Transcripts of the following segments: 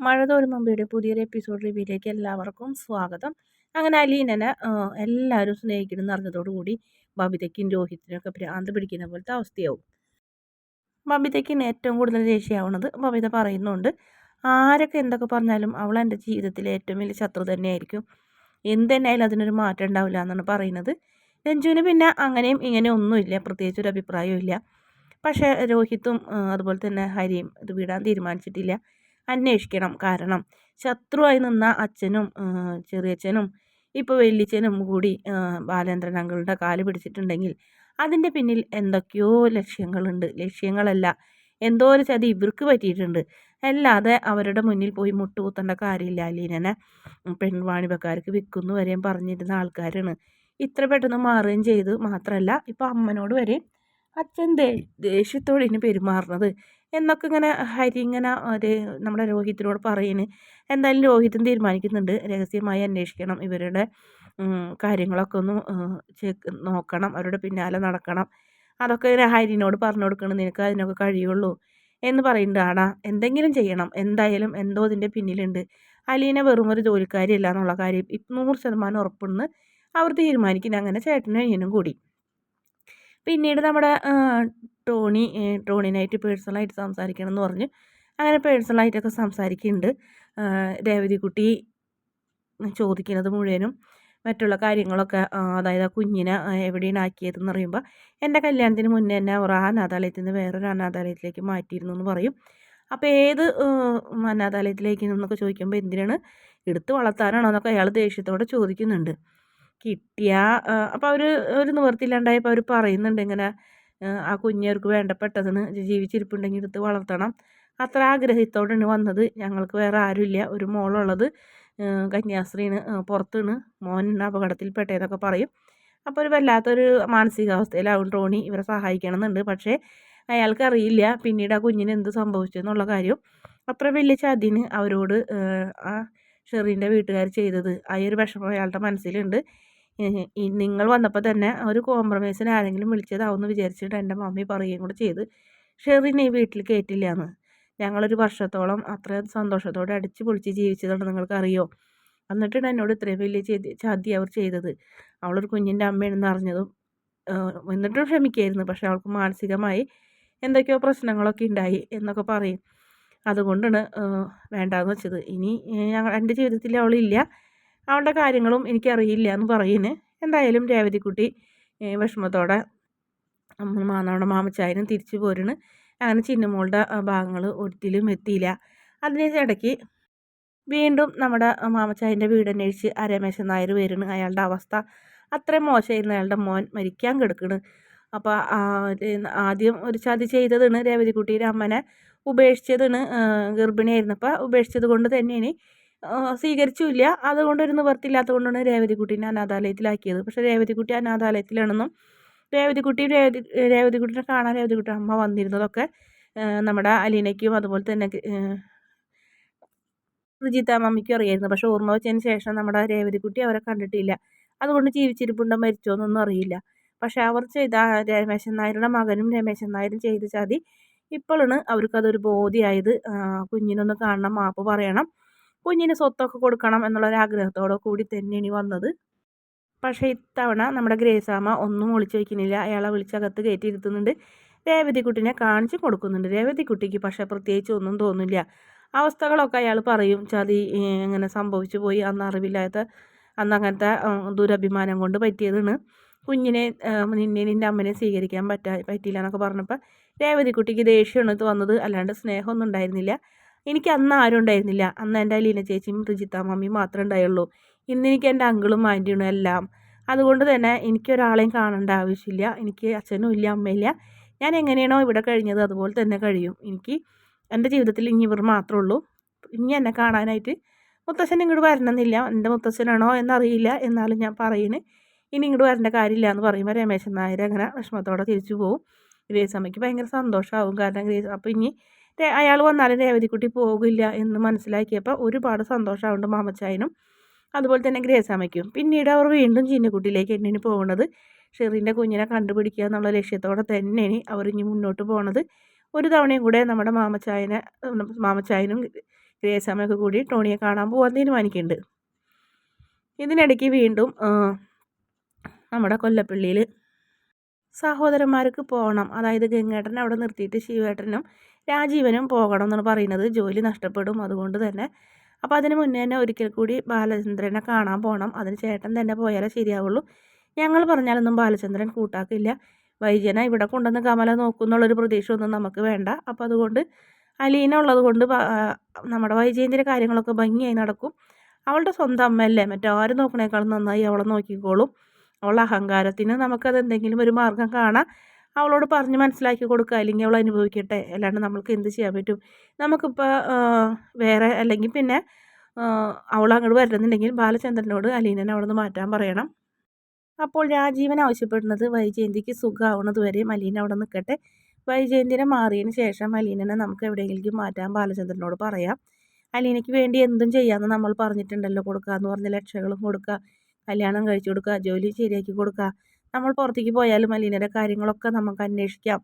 മഴ മമ്പയുടെ പുതിയൊരു എപ്പിസോഡ് റിവ്യൂയിലേക്ക് എല്ലാവർക്കും സ്വാഗതം. അങ്ങനെ അലീനനെ എല്ലാവരും സ്നേഹിക്കണം അറിഞ്ഞതോടുകൂടി ബബിതയ്ക്കും രോഹിത്തിനും ഒക്കെ ഭ്രാന്ത് പിടിക്കുന്ന പോലത്തെ അവസ്ഥയാവും. ബബിതയ്ക്കിന് ഏറ്റവും കൂടുതൽ ദേഷ്യമാവുന്നത് ബബിത പറയുന്നുണ്ട് ആരൊക്കെ എന്തൊക്കെ പറഞ്ഞാലും അവൾ എന്റെ ജീവിതത്തിലെ ഏറ്റവും വലിയ ശത്രു തന്നെയായിരിക്കും. എന്തെന്നായാലും അതിനൊരു മാറ്റം ഉണ്ടാവില്ല എന്നാണ് പറയുന്നത്. രഞ്ജുവിന് പിന്നെ അങ്ങനെയും ഇങ്ങനെയും ഒന്നുമില്ല പ്രത്യേകിച്ച് ഒരു അഭിപ്രായവും ഇല്ല പക്ഷേ രോഹിത്തും അതുപോലെ തന്നെ ഹരിയും ഇത് വിടാൻ തീരുമാനിച്ചിട്ടില്ല. അന്വേഷിക്കണം. കാരണം ശത്രുവായി നിന്ന അച്ഛനും ചെറിയച്ഛനും ഇപ്പോൾ വലിയച്ഛനും കൂടി ബാലേന്ദ്രൻ അങ്കിളുടെ കാൽ പിടിച്ചിട്ടുണ്ടെങ്കിൽ അതിന്റെ പിന്നിൽ എന്തൊക്കെയോ ലക്ഷ്യങ്ങളുണ്ട്. ലക്ഷ്യങ്ങളല്ല എന്തോ ഒരു ചതി ഇവർക്ക് പറ്റിയിട്ടുണ്ട്. അല്ലാതെ അവരുടെ മുന്നിൽ പോയി മുട്ടുകുത്തേണ്ട കാര്യമില്ല. അലീനനെ പെൺവാണിഭക്കാർക്ക് വിൽക്കുന്നു വരെയും പറഞ്ഞിരുന്ന ആൾക്കാരാണ്. ഇത്ര പെട്ടെന്ന് മാറുകയും ചെയ്തു. മാത്രമല്ല ഇപ്പോൾ അമ്മനോട് വരെ അച്ഛൻ ദേഷ്യത്തോടെ ഇനി പെരുമാറുന്നത്. എന്നൊക്കെ ഇങ്ങനെ ഹരി ഇങ്ങനെ ഒരു നമ്മുടെ രോഹിത്തിനോട് പറയുന്നു എന്തായാലും രോഹിത്തും തീരുമാനിക്കുന്നുണ്ട്. രഹസ്യമായി അന്വേഷിക്കണം. ഇവരുടെ കാര്യങ്ങളൊക്കെ ഒന്ന് ചെക്ക് നോക്കണം. അവരുടെ പിന്നാലെ നടക്കണം. അതൊക്കെ ഹരിനോട് പറഞ്ഞു കൊടുക്കണം. നിനക്ക് അതിനൊക്കെ കഴിയുള്ളൂ എന്ന് പറയുന്നുണ്ട് ആടാ എന്തെങ്കിലും ചെയ്യണം. എന്തായാലും എന്തോ ഇതിന്റെ പിന്നിലുണ്ട്. അലീന വെറും ഒരു ജോലിക്കാരിയല്ല എന്നുള്ള കാര്യം നൂറ് ശതമാനം ഉറപ്പുണ്ട്. അവർ തീരുമാനിക്കുന്നത് അങ്ങനെ ചേട്ടനും അനിയനും കൂടി. പിന്നീട് നമ്മുടെ ടോണി ടോണിനായിട്ട് പേഴ്സണലായിട്ട് സംസാരിക്കണം എന്ന് പറഞ്ഞ് അങ്ങനെ പേഴ്സണലായിട്ടൊക്കെ സംസാരിക്കുന്നുണ്ട്. രേവതിക്കുട്ടി ചോദിക്കുന്നത് മുഴുവനും മറ്റുള്ള കാര്യങ്ങളൊക്കെ അതായത് ആ കുഞ്ഞിനെ എവിടെയാണ് ആക്കിയതെന്ന് പറയുമ്പോൾ എന്റെ കല്യാണത്തിന് മുന്നേ തന്നെ അവർ ആ അനാഥാലയത്തിൽ നിന്ന് വേറൊരു അനാഥാലയത്തിലേക്ക് മാറ്റിയിരുന്നു എന്ന് പറയും. അപ്പോൾ ഏത് അനാഥാലയത്തിലേക്ക് എന്നൊക്കെ ചോദിക്കുമ്പോൾ എന്തിനാണ് എടുത്ത് വളർത്താനാണോ എന്നൊക്കെ അയാൾ ദേഷ്യത്തോടെ ചോദിക്കുന്നുണ്ട്. കിട്ടിയ അപ്പോൾ അവർ ഒരു നിവർത്തിയില്ലാണ്ടായപ്പോൾ അവർ പറയുന്നുണ്ട് ഇങ്ങനെ ആ കുഞ്ഞവർക്ക് വേണ്ടപ്പെട്ടതിന് ജീവിച്ചിരിപ്പുണ്ടെങ്കിൽ എടുത്ത് വളർത്തണം. അത്ര ആഗ്രഹത്തോടെയാണ് വന്നത്. ഞങ്ങൾക്ക് വേറെ ആരുമില്ല. ഒരു മോളുള്ളത് കന്യാസ്ത്രീന് പുറത്തുനിന്ന് മോൻ അപകടത്തിൽപ്പെട്ടതെന്നൊക്കെ പറയും. അപ്പോൾ ഒരു വല്ലാത്തൊരു മാനസികാവസ്ഥയിലാവും ടോണി. ഇവരെ സഹായിക്കണമെന്നുണ്ട്. പക്ഷേ അയാൾക്കറിയില്ല പിന്നീട് ആ കുഞ്ഞിന് എന്ത് സംഭവിച്ചു എന്നുള്ള കാര്യം. അത്ര വലിയ ചതിന് അവരോട് ആ ഷെറിന്റെ വീട്ടുകാർ ചെയ്തത്. ആ ഒരു വിഷമം അയാളുടെ മനസ്സിലുണ്ട്. നിങ്ങൾ വന്നപ്പോൾ തന്നെ ഒരു കോംപ്രമൈസിന് ആരെങ്കിലും വിളിച്ചതാവുമെന്ന് വിചാരിച്ചിട്ട് എന്റെ മമ്മി പറയുകയും കൂടെ ചെയ്ത്. ഷെറിനെ ഈ വീട്ടിൽ കയറ്റില്ല എന്ന് ഞങ്ങളൊരു വർഷത്തോളം അത്രയും സന്തോഷത്തോടെ അടിച്ച് പൊളിച്ച് ജീവിച്ചതാണ് നിങ്ങൾക്കറിയോ? എന്നിട്ടാണ് എന്നോട് ഇത്രയും വലിയ ചെയ്ത് ചതി അവർ ചെയ്തത്. അവളൊരു കുഞ്ഞിന്റെ അമ്മയാണെന്ന് അറിഞ്ഞതും എന്നിട്ടും ക്ഷമിക്കായിരുന്നു. പക്ഷെ അവൾക്ക് മാനസികമായി എന്തൊക്കെയോ പ്രശ്നങ്ങളൊക്കെ ഉണ്ടായി എന്നൊക്കെ പറയും. അതുകൊണ്ടാണ് വേണ്ടാന്ന് വെച്ചത്. ഇനി ഞങ്ങൾ എന്റെ ജീവിതത്തിൽ അവളില്ല. അവളുടെ കാര്യങ്ങളും എനിക്കറിയില്ല എന്ന് പറയുന്നു. എന്തായാലും രേവതിക്കുട്ടി വിഷമത്തോടെ മാനവയുടെ മാമച്ചായനും തിരിച്ചു പോരുന്നു. അങ്ങനെ ചിന്നമോളുടെ ഭാഗങ്ങൾ ഒരിക്കലും എത്തിയില്ല. അതിന് ഇടയ്ക്ക് വീണ്ടും നമ്മുടെ മാമച്ചായന്റെ വീട് അന്വേഷിച്ച് ആ രമേശൻ നായർ വരുന്നു. അയാളുടെ അവസ്ഥ അത്രയും മോശമായിരുന്നു. അയാളുടെ മോൻ മരിക്കാൻ കിടക്കണ് അപ്പോൾ ആദ്യം ഒരു ചതി ചെയ്തതാണ് രേവതിക്കുട്ടിയുടെ അമ്മനെ ഉപേക്ഷിച്ചതാണ്. ഗർഭിണിയായിരുന്നപ്പോൾ ഉപേക്ഷിച്ചത് കൊണ്ട് തന്നെയാണ് സ്വീകരിച്ചില്ല. അതുകൊണ്ട് ഒരു നിവർത്തില്ലാത്തത് കൊണ്ടാണ് രേവതിക്കുട്ടീനെ അനാഥാലയത്തിലാക്കിയത്. പക്ഷേ രേവതിക്കുട്ടി അനാഥാലയത്തിലാണെന്നും രേവതിക്കുട്ടി രേവതി രേവതിക്കുട്ടിനെ കാണാൻ രേവതിക്കുട്ടി അമ്മ വന്നിരുന്നതൊക്കെ നമ്മുടെ അലീനയ്ക്കും അതുപോലെ തന്നെ റിജിത്ത മമ്മിക്കും അറിയായിരുന്നു. പക്ഷെ ഓർമ്മ വെച്ചതിന് ശേഷം നമ്മുടെ രേവതിക്കുട്ടി അവരെ കണ്ടിട്ടില്ല. അതുകൊണ്ട് ജീവിച്ചിരിപ്പുണ്ടോ മരിച്ചോ എന്നൊന്നും അറിയില്ല. പക്ഷെ അവർ ചെയ്ത രമേശൻ നായരുടെ മകനും രമേശൻ നായരും ചെയ്ത ചതി ഇപ്പോഴാണ് അവർക്കതൊരു ബോധ്യമായത് കുഞ്ഞിനൊന്ന് കാണണം മാപ്പ് പറയണം. കുഞ്ഞിന് സ്വത്തൊക്കെ കൊടുക്കണം എന്നുള്ള എന്നുള്ളൊരാഗ്രഹത്തോടെ കൂടി തന്നെ ഇനി വന്നത്. പക്ഷേ ഇത്തവണ നമ്മുടെ ഗ്രേസാമ ഒന്നും ഒളിച്ചു വയ്ക്കുന്നില്ല. അയാളെ വിളിച്ചകത്ത് കയറ്റിയിരുത്തുന്നുണ്ട് രേവതിക്കുട്ടിനെ കാണിച്ചു കൊടുക്കുന്നുണ്ട്. രേവതിക്കുട്ടിക്ക് പക്ഷേ പ്രത്യേകിച്ച് ഒന്നും തോന്നില്ല അവസ്ഥകളൊക്കെ അയാൾ പറയും. ചതി ഇങ്ങനെ സംഭവിച്ചു പോയി. അന്ന് അറിവില്ലാത്ത അന്ന് അങ്ങനത്തെ ദുരഭിമാനം കൊണ്ട് പറ്റിയതാണ്. കുഞ്ഞിനെ നിന്നെ നിന്റെ അമ്മനെ സ്വീകരിക്കാൻ പറ്റാ പറ്റിയില്ല എന്നൊക്കെ പറഞ്ഞപ്പോൾ രേവതിക്കുട്ടിക്ക് ദേഷ്യമാണ് വന്നത്. അല്ലാണ്ട് സ്നേഹമൊന്നും ഉണ്ടായിരുന്നില്ല. എനിക്ക് അന്ന് ആരും ഉണ്ടായിരുന്നില്ല. അന്ന് എന്റെ അലീന ചേച്ചിയും റിജിത്ത മമ്മിയും മാത്രമേ ഉണ്ടായുള്ളൂ. ഇന്ന് എനിക്ക് എന്റെ അങ്കിളും ആന്റിയും എല്ലാം. അതുകൊണ്ട് തന്നെ എനിക്ക് ഒരാളെയും കാണേണ്ട ആവശ്യമില്ല. എനിക്ക് അച്ഛനും ഇല്ല അമ്മയില്ല. ഞാൻ എങ്ങനെയാണോ ഇവിടെ കഴിഞ്ഞത് അതുപോലെ തന്നെ കഴിയും. എനിക്ക് എന്റെ ജീവിതത്തിൽ ഇനി ഇവർ മാത്രമേ ഉള്ളൂ. ഇനി എന്നെ കാണാനായിട്ട് മുത്തച്ഛൻ ഇങ്ങോട്ട് വരണമെന്നില്ല. എന്റെ മുത്തച്ഛനാണോ എന്നറിയില്ല. എന്നാലും ഞാൻ പറയുന്നത് ഇനി ഇങ്ങോട്ട് വരേണ്ട കാര്യമില്ല എന്ന് പറയുമ്പോൾ രമേശൻ നായർ അങ്ങനെ വിഷമത്തോടെ തിരിച്ചു പോവും. ഗ്രേസ് അമ്മയ്ക്ക് ഭയങ്കര സന്തോഷമാവും. കാരണം ഗ്രേസ് അപ്പോൾ ഇനി അയാൾ വന്നാലും രേവതിക്കുട്ടി പോകില്ല എന്ന് മനസ്സിലാക്കിയപ്പോൾ ഒരുപാട് സന്തോഷമുണ്ട് മാമച്ചായനും. അതുപോലെ തന്നെ ഗ്രേസാമയ്ക്കും പിന്നീട് അവർ വീണ്ടും ചിന്നക്കുട്ടിയിലേക്ക് എണ്ണിന് പോകുന്നത് ഷെറിന്റെ കുഞ്ഞിനെ കണ്ടുപിടിക്കുക എന്നുള്ള ലക്ഷ്യത്തോടെ തന്നെയാണ് അവർ ഇനി മുന്നോട്ട് പോകുന്നത് ഒരു തവണയും കൂടെ നമ്മുടെ മാമച്ചായനെ മാമച്ചായനും ഗ്രേസാമയൊക്കെ കൂടി ടോണിയെ കാണാൻ പോകാൻ തീരുമാനിക്കുന്നുണ്ട്. ഇതിനിടയ്ക്ക് വീണ്ടും നമ്മുടെ കൊല്ലപ്പള്ളിയിൽ സഹോദരന്മാർക്ക് പോകണം അതായത് ഗംഗേട്ടൻ അവിടെ നിർത്തിയിട്ട് ശിവേട്ടനും രാജീവനും പോകണം എന്നാണ് പറയുന്നത്. ജോലി നഷ്ടപ്പെടും അതുകൊണ്ട് തന്നെ. അപ്പോൾ അതിന് മുന്നേ തന്നെ ഒരിക്കൽ കൂടി ബാലചന്ദ്രനെ കാണാൻ പോകണം അതിന് ചേട്ടൻ തന്നെ പോയാലേ ശരിയാവുള്ളൂ. ഞങ്ങൾ പറഞ്ഞാലൊന്നും ബാലചന്ദ്രൻ കൂട്ടാക്കില്ല. വൈജന ഇവിടെ കൊണ്ടുവന്ന് കമല നോക്കുന്നുള്ളൊരു പ്രതീക്ഷയൊന്നും നമുക്ക് വേണ്ട. അപ്പോൾ അതുകൊണ്ട് അലീന ഉള്ളത് കൊണ്ട് നമ്മുടെ വൈജയന്റെ കാര്യങ്ങളൊക്കെ ഭംഗിയായി നടക്കും. അവളുടെ സ്വന്തം അമ്മയല്ലേ? മറ്റാരും നോക്കണേക്കാളും നന്നായി അവളെ നോക്കിക്കോളും. അവളുടെ അഹങ്കാരത്തിന് നമുക്കത് എന്തെങ്കിലും ഒരു മാർഗം കാണാം അവളോട് പറഞ്ഞ് മനസ്സിലാക്കി കൊടുക്കുക. അല്ലെങ്കിൽ അവൾ അനുഭവിക്കട്ടെ. അല്ലാണ്ട് നമ്മൾക്ക് എന്ത് ചെയ്യാൻ പറ്റും? നമുക്കിപ്പോൾ വേറെ അല്ലെങ്കിൽ പിന്നെ അവൾ അങ്ങോട്ട് വരണമെന്നുണ്ടെങ്കിൽ ബാലചന്ദ്രനോട് അലീനനെ അവിടെ നിന്ന് മാറ്റാൻ പറയണം. അപ്പോൾ രാജീവൻ ആവശ്യപ്പെടുന്നത് വൈജയന്തിക്ക് സുഖമാവുന്നത് വരെ മലീന അവിടെ നിൽക്കട്ടെ. വൈജയന്തിനെ മാറിയതിന് ശേഷം അലീനനെ നമുക്ക് എവിടെയെങ്കിലും മാറ്റാൻ ബാലചന്ദ്രനോട് പറയാം. അലീനയ്ക്ക് വേണ്ടി എന്തും ചെയ്യാമെന്ന് നമ്മൾ പറഞ്ഞിട്ടുണ്ടല്ലോ. കൊടുക്കുക എന്ന് പറഞ്ഞ ലക്ഷകളും കൊടുക്കുക. കല്യാണം കഴിച്ചു കൊടുക്കുക ജോലി ശരിയാക്കി കൊടുക്കുക നമ്മൾ പുറത്തേക്ക് പോയാലും അലീനയുടെ കാര്യങ്ങളൊക്കെ നമുക്ക് അന്വേഷിക്കാം.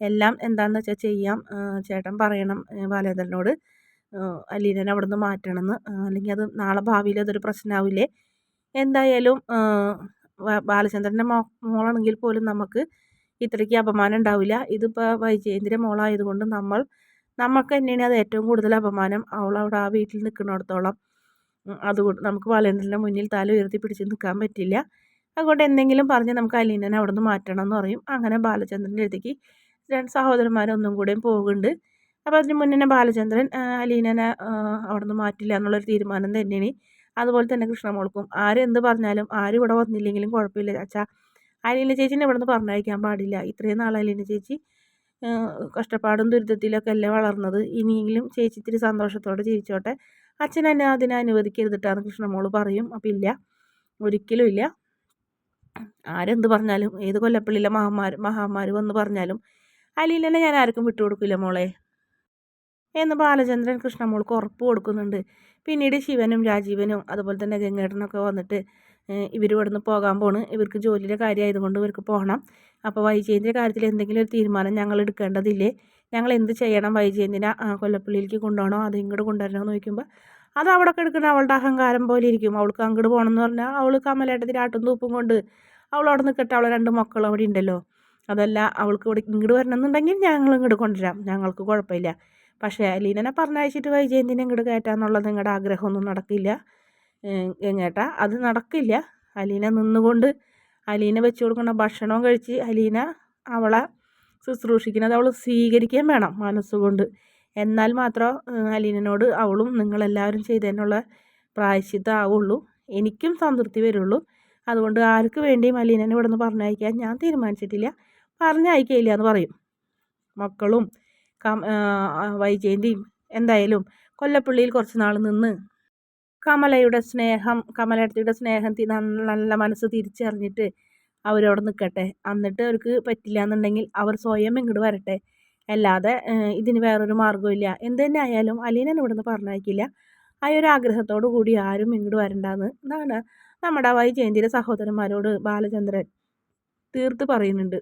എല്ലാം എന്താണെന്ന് വെച്ചാൽ ചെയ്യാം. ചേട്ടൻ പറയണം ബാലേന്ദ്രനോട്. അലീനനെ അവിടെ നിന്ന് മാറ്റണമെന്ന് അല്ലെങ്കിൽ അത് നാളെ ഭാവിയിൽ അതൊരു പ്രശ്നമാവില്ലേ എന്തായാലും ബാലചന്ദ്രന്റെ മോ മോളാണെങ്കിൽ പോലും നമുക്ക് ഇത്രയ്ക്ക് അപമാനം ഉണ്ടാവില്ല. ഇതിപ്പോൾ വൈജയേന്ദ്ര മോളായതുകൊണ്ട് നമ്മൾ നമുക്ക് തന്നെയാണ് അത് ഏറ്റവും കൂടുതൽ അപമാനം. അവൾ അവിടെ ആ വീട്ടിൽ നിൽക്കുന്നിടത്തോളം. അതുകൊണ്ട് നമുക്ക് ബാലേന്ദ്രന്റെ മുന്നിൽ തല ഉയർത്തി പിടിച്ച് നിൽക്കാൻ പറ്റില്ല. അതുകൊണ്ട് എന്തെങ്കിലും പറഞ്ഞ് നമുക്ക് അലീനനെ അവിടെ നിന്ന് മാറ്റണം എന്ന് പറയും. അങ്ങനെ ബാലചന്ദ്രന്റെ അടുത്തേക്ക് രണ്ട് സഹോദരന്മാരൊന്നും കൂടെയും പോകുന്നുണ്ട്. അപ്പോൾ അതിന് മുന്നേ ബാലചന്ദ്രൻ അലീനനെ അവിടെ നിന്ന് മാറ്റില്ല എന്നുള്ളൊരു തീരുമാനം തന്നെയാണ്. അതുപോലെ തന്നെ കൃഷ്ണമോൾക്കും ആരെന്ത് പറഞ്ഞാലും ആരും ഇവിടെ വന്നില്ലെങ്കിലും കുഴപ്പമില്ല. അച്ഛാ അലീന ചേച്ചിനെ ഇവിടെ നിന്ന് പറഞ്ഞയക്കാൻ പാടില്ല. ഇത്രയും നാൾ അലീന ചേച്ചി കഷ്ടപ്പാടും ദുരിതത്തിലൊക്കെ അല്ലേ വളർന്നത്? ഇനിയെങ്കിലും ചേച്ചി ഇത്തിരി സന്തോഷത്തോടെ ജീവിച്ചോട്ടെ. അച്ഛൻ എന്നെ അതിനെ അനുവദിക്കരുതിട്ടാണ് മോൾ പറയും. അപ്പം ഇല്ല ഒരിക്കലും ഇല്ല. ആരെന്ത് പറഞ്ഞാലും ഏത് കൊല്ലപ്പള്ളിയിലെ മഹാമാർ മഹാമാർ വന്ന് പറഞ്ഞാലും അലീലനെ ഞാൻ ആർക്കും വിട്ടുകൊടുക്കില്ല മോളെ. എന്ന് ബാലചന്ദ്രൻ കൃഷ്ണമോൾക്ക് ഉറപ്പ് കൊടുക്കുന്നുണ്ട്. പിന്നീട് ശിവനും രാജീവനും അതുപോലെ തന്നെ ഗംഗേട്ടനൊക്കെ വന്നിട്ട് ഇവർ ഇവിടുന്ന് പോകാൻ പോണ്. ഇവർക്ക് ജോലിയുടെ കാര്യമായതുകൊണ്ട് ഇവർക്ക് പോകണം അപ്പോൾ വൈജയന്റെ കാര്യത്തിൽ എന്തെങ്കിലും ഒരു തീരുമാനം ഞങ്ങൾ എടുക്കേണ്ടതില്ലേ? ഞങ്ങൾ എന്ത് ചെയ്യണം വൈജയന്തിനെ കൊല്ലപ്പള്ളിയിലേക്ക് കൊണ്ടുപോകണോ? അത് ഇങ്ങോട്ട് കൊണ്ടുവരണോ എന്ന് ചോദിക്കുമ്പോൾ അത് അവിടെ കിടക്കുന്ന അവളുടെ അഹങ്കാരം പോലെ ഇരിക്കും. അവൾക്ക് അങ്ങോട്ട് പോകണം എന്ന് പറഞ്ഞാൽ അവൾ കമലേട്ടത്തിൽ ആട്ടും തൂപ്പും കൊണ്ട് അവൾ അവിടെ നിൽക്കട്ടെ അവളെ രണ്ട് മക്കൾ അവിടെ ഉണ്ടല്ലോ. അതല്ല അവൾക്ക് ഇവിടെ ഇങ്ങോട്ട് വരണമെന്നുണ്ടെങ്കിൽ ഞങ്ങൾ ഇങ്ങോട്ട് കൊണ്ടുവരാം. ഞങ്ങൾക്ക് കുഴപ്പമില്ല. പക്ഷേ അലീനനെ പറഞ്ഞയച്ചിട്ട് വൈജയന്തിനെ ഇങ്ങോട്ട് കയറ്റാന്നുള്ളത് നിങ്ങളുടെ ആഗ്രഹമൊന്നും നടക്കില്ല. എങ്ങേട്ടാ അത് നടക്കില്ല. അലീന നിന്നുകൊണ്ട് അലീന വെച്ച് കൊടുക്കുന്ന ഭക്ഷണവും കഴിച്ച് അലീന അവളെ ശുശ്രൂഷിക്കുന്നത് അവൾ സ്വീകരിക്കുകയും വേണം മനസ്സുകൊണ്ട്. എന്നാൽ മാത്രം അലീനനോട് അവളും നിങ്ങളെല്ലാവരും ചെയ്തതിനുള്ള പ്രായശ്ചിത്തം ആവുള്ളൂ. എനിക്കും സംതൃപ്തി വരുള്ളൂ. അതുകൊണ്ട് ആർക്ക് വേണ്ടിയും അലീനനെ ഇവിടെ നിന്ന് പറഞ്ഞയക്കാൻ ഞാൻ തീരുമാനിച്ചിട്ടില്ല. പറഞ്ഞയക്കില്ല എന്ന് പറയും. മക്കളും വൈജയന്തിയും എന്തായാലും കൊല്ലപ്പള്ളിയിൽ കുറച്ച് നാൾ നിന്ന് കമലയുടെ സ്നേഹം കമലയുടെ സ്നേഹം നല്ല മനസ്സ് തിരിച്ചറിഞ്ഞിട്ട് അവരവിടെ നിൽക്കട്ടെ എന്നിട്ട് അവർക്ക് പറ്റില്ല എന്നുണ്ടെങ്കിൽ അവർ സ്വയം ഇങ്ങോട്ട് വരട്ടെ. അല്ലാതെ ഇതിന് വേറൊരു മാർഗമില്ല എന്ത് തന്നെ ആയാലും അലീനെ ഇവിടെ നിന്ന് പറഞ്ഞയക്കില്ല. ആ ഒരു ആഗ്രഹത്തോടു കൂടി ആരും ഇങ്ങോട്ട് വരണ്ടെന്ന് എന്നാണ് നമ്മുടെ വൈജയന്തിയുടെ സഹോദരന്മാരോട് ബാലചന്ദ്രൻ തീർത്ത് പറയുന്നുണ്ട്.